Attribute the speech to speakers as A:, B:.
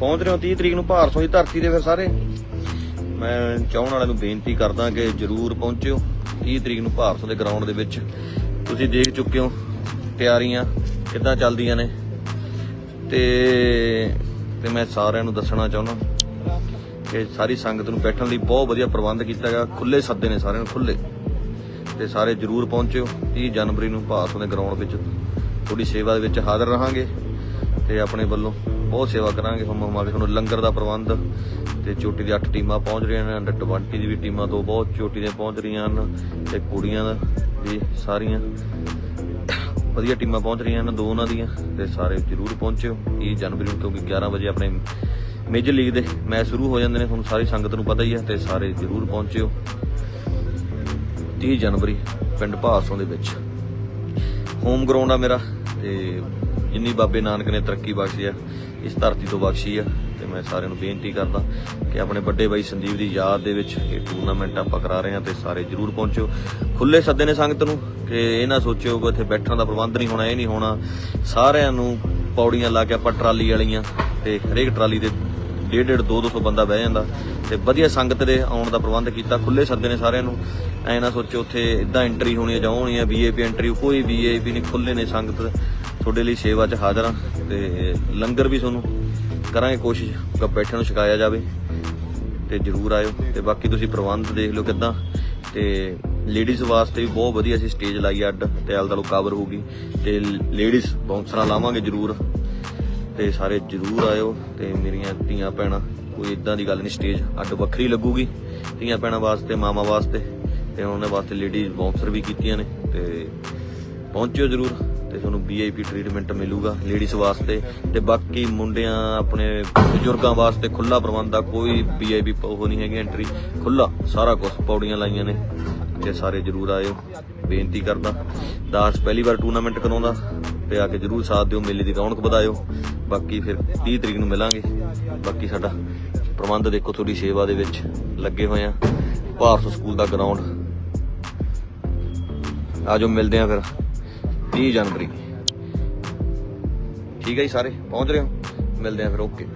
A: ਪਹੁੰਚ ਰਹੇ ਹੋ 30 ਤਰੀਕ ਨੂੰ ਭਾਰਸੋਂ ਦੀ ਧਰਤੀ ਦੇ ਫਿਰ ਸਾਰੇ। ਮੈਂ ਚਾਹਣ ਵਾਲਿਆਂ ਨੂੰ ਬੇਨਤੀ ਕਰਦਾ ਕਿ ਜਰੂਰ ਪਹੁੰਚਿਓ 30 ਤਰੀਕ ਨੂੰ ਭਾਰਸੋਂ ਦੇ ਗਰਾਊਂਡ ਦੇ ਵਿੱਚ। ਤੁਸੀਂ ਦੇਖ ਚੁੱਕੇ ਹੋ ਤਿਆਰੀਆਂ ਕਿੱਦਾਂ ਚੱਲਦੀਆਂ ਨੇ। ਤੇ ਤੇ ਮੈਂ ਸਾਰਿਆਂ ਨੂੰ ਦੱਸਣਾ ਚਾਹੁੰਦਾ ਕਿ ਸਾਰੀ ਸੰਗਤ ਨੂੰ ਬੈਠਣ ਲਈ ਬਹੁਤ ਵਧੀਆ ਪ੍ਰਬੰਧ ਕੀਤਾ ਗਿਆ। ਖੁੱਲੇ ਸੱਦੇ ਨੇ ਸਾਰਿਆਂ ਨੂੰ ਖੁੱਲੇ ਤੇ ਸਾਰੇ ਜਰੂਰ ਪਹੁੰਚਿਓ। 30 ਜਨਵਰੀ ਨੂੰ ਭਾਰਸੋਂ ਦੇ ਗਰਾਊਂਡ ਵਿੱਚ ਤੁਹਾਡੀ ਸੇਵਾ ਦੇ ਵਿੱਚ ਹਾਜ਼ਰ ਰਹਾਂਗੇ। ਤੇ ਆਪਣੇ ਵੱਲੋਂ ਬਹੁਤ ਸੇਵਾ ਕਰਾਂਗੇ ਹਮ ਹਮਾਰੇ ਤੁਹਾਨੂੰ ਲੰਗਰ ਦਾ ਪ੍ਰਬੰਧ ਤੇ ਚੋਟੀ ਦੀ 8 ਟੀਮਾਂ ਪਹੁੰਚ ਰਹੀਆਂ ਨੇ ਅੰਡਰ 20 ਦੀ ਵੀ ਟੀਮਾਂ ਤੋਂ ਬਹੁਤ ਚੋਟੀ ਦੀਆਂ ਪਹੁੰਚ ਰਹੀਆਂ ਹਨ ਤੇ ਕੁੜੀਆਂ ਦਾ ਵੀ ਸਾਰੀਆਂ ਵਧੀਆ ਟੀਮਾਂ ਪਹੁੰਚ ਰਹੀਆਂ ਹਨ ਦੋ ਉਹਨਾਂ ਦੀਆਂ ਤੇ ਸਾਰੇ ਜਰੂਰ ਪਹੁੰਚਿਓ। 30 ਜਨਵਰੀ ਨੂੰ ਕਿਉਂਕਿ 11 ਵਜੇ ਆਪਣੇ ਮੇਜਰ ਲੀਗ ਦੇ ਮੈਚ ਸ਼ੁਰੂ ਹੋ ਜਾਂਦੇ ਨੇ ਤੁਹਾਨੂੰ ਸਾਰੀ ਸੰਗਤ ਨੂੰ ਪਤਾ ਹੀ ਹੈ ਤੇ ਸਾਰੇ ਜਰੂਰ ਪਹੁੰਚਿਓ। 30 ਜਨਵਰੀ, ਪਿੰਡ ਭਾਸੋਂ ਦੇ ਵਿੱਚ। ਹੋਮ ਗਰਾਊਂਡ ਆ ਮੇਰਾ ਤੇ ਜਿੰਨੀ ਬਾਬੇ ਨਾਨਕ ਨੇ ਤਰੱਕੀ ਬਖਸ਼ੀ ਆ, ਇਸ ਧਰਤੀ ਤੋਂ ਬਖਸ਼ੀ ਆ, ਤੇ ਮੈਂ ਸਾਰਿਆਂ ਨੂੰ ਬੇਨਤੀ ਕਰਦਾ ਕਿ ਆਪਣੇ ਵੱਡੇ ਬਾਈ ਸੰਦੀਪ ਦੀ ਯਾਦ ਦੇ ਵਿੱਚ ਇਹ ਟੂਰਨਾਮੈਂਟ ਆਪਾਂ ਕਰਾ ਰਹੇ ਹਾਂ ਤੇ ਸਾਰੇ ਜਰੂਰ ਪਹੁੰਚਿਓ। ਖੁੱਲੇ ਸੱਦੇ ਨੇ ਸੰਗਤ ਨੂੰ ਕਿ ਇਹ ਨਾ ਸੋਚਿਓ ਕਿ ਇੱਥੇ ਬੈਠਣ ਦਾ ਪ੍ਰਬੰਧ ਨਹੀਂ ਹੋਣਾ, ਇਹ ਨਹੀਂ ਹੋਣਾ। ਸਾਰਿਆਂ ਨੂੰ ਪੌੜੀਆਂ ਲਾ ਕੇ ਆਪਾਂ ਟਰਾਲੀ ਵਾਲੀਆਂ ਤੇ ਹਰੇਕ ਟਰਾਲੀ ਦੇ ਡੇਢ ਡੇਢ 2 200 ਬੰਦਾ ਬਹਿ ਜਾਂਦਾ। ਤੇ ਵਧੀਆ ਸੰਗਤ ਦੇ ਆਉਣ ਦਾ ਪ੍ਰਬੰਧ ਕੀਤਾ ਖੁੱਲੇ ਸੱਦੇ ਨੇ ਸਾਰਿਆਂ ਨੂੰ। ਐ ਨਾ ਸੋਚੋ ਉੱਥੇ ਇਦਾਂ ਐਂਟਰੀ ਹੋਣੀ ਹੈ ਜਾਂ ਹੋਣੀ ਹੈ ਵੀਆਈਪੀ ਐਂਟਰੀ ਕੋਈ ਵੀਆਈਪੀ ਨਹੀਂ ਖੁੱਲੇ ਨੇ ਸੰਗਤ। ਤੁਹਾਡੇ ਲਈ ਸੇਵਾ 'ਚ ਹਾਜ਼ਰ ਹਾਂ ਤੇ ਲੰਗਰ ਵੀ ਤੁਹਾਨੂੰ ਕਰਾਂਗੇ, ਕੋਸ਼ਿਸ਼ ਕਿ ਬੈਠਣ ਨੂੰ ਛਕਾਇਆ ਜਾਵੇ ਤੇ ਜਰੂਰ ਆਇਓ। ਤੇ ਬਾਕੀ ਤੁਸੀਂ ਪ੍ਰਬੰਧ ਦੇਖ ਲਓ ਕਿਦਾਂ। ਤੇ ਲੇਡੀਜ਼ ਵਾਸਤੇ ਵੀ ਬਹੁਤ ਵਧੀਆ ਅਸੀਂ ਸਟੇਜ ਲਾਈ ਅੱਡ, ਤੇ ਆਲ ਦਾ ਕਵਰ ਹੋਊਗੀ ਤੇ ਲੇਡੀਜ਼ ਬਾਉਂਸਰਾਂ ਲਾਵਾਂਗੇ ਜਰੂਰ। ਤੇ ਸਾਰੇ ਜਰੂਰ ਆਇਓ ਤੇ ਮੇਰੀਆਂ ਧੀਆਂ ਭੈਣਾਂ, ਕੋਈ ਇਦਾਂ ਦੀ ਗੱਲ ਨਹੀਂ ਸਟੇਜ ਅੱਡ ਵੱਖਰੀ ਲੱਗੂਗੀ। ਧੀਆਂ ਭੈਣਾਂ ਵਾਸਤੇ ਮਾਮਾ ਵਾਸਤੇ ਤੇ ਉਹਨਾਂ ਵਾਸਤੇ ਲੇਡੀਜ਼ ਬਾਉਂਸਰ ਵੀ ਕੀਤੀਆਂ ਨੇ ਤੇ ਪਹੁੰਚਿਓ ਜਰੂਰ ਤੇ ਤੁਹਾਨੂੰ ਵੀਆਈਪੀ ਟ੍ਰੀਟਮੈਂਟ ਮਿਲੂਗਾ ਲੇਡੀਜ਼ ਵਾਸਤੇ ਤੇ ਬਾਕੀ ਮੁੰਡਿਆਂ ਆਪਣੇ ਬਜ਼ੁਰਗਾਂ ਵਾਸਤੇ ਖੁੱਲਾ ਪ੍ਰਬੰਧ ਆ, ਕੋਈ ਵੀਆਈਪੀ ਉਹ ਨਹੀਂ ਹੈਗੀ ਐਂਟਰੀ ਖੁੱਲਾ ਸਾਰਾ ਕੁਝ ਪੌੜੀਆਂ ਲਾਈਆਂ ਨੇ ਤੇ ਸਾਰੇ ਜਰੂਰ ਆਇਓ। ਬੇਨਤੀ ਕਰਦਾ, ਦਾਸ ਪਹਿਲੀ ਵਾਰ ਟੂਰਨਾਮੈਂਟ ਕਰਾਉਂਦਾ ਤੇ ਆ ਕੇ ਜਰੂਰ ਸਾਥ ਦਿਓ, ਮੇਲੇ ਦੀ ਰੌਣਕ ਵਧਾਇਓ। ਬਾਕੀ ਫਿਰ 30 ਤਰੀਕ ਨੂੰ ਮਿਲਾਂਗੇ। ਬਾਕੀ ਸਾਡਾ ਪ੍ਰਬੰਧ ਦੇਖੋ ਤੁਹਾਡੀ ਸੇਵਾ ਦੇ ਵਿੱਚ ਲੱਗੇ ਹੋਏ ਆ। ਭਾਰਤ ਸਕੂਲ ਦਾ ਗਰਾਊਂਡ ਆਜੋ ਮਿਲਦੇ ਆ ਫਿਰ 30 ਜਨਵਰੀ। ਠੀਕ ਹੈ ਜੀ ਸਾਰੇ? ਪਹੁੰਚ ਰਹੇ ਹੋ? ਮਿਲਦੇ ਆ ਫਿਰ, ਓਕੇ।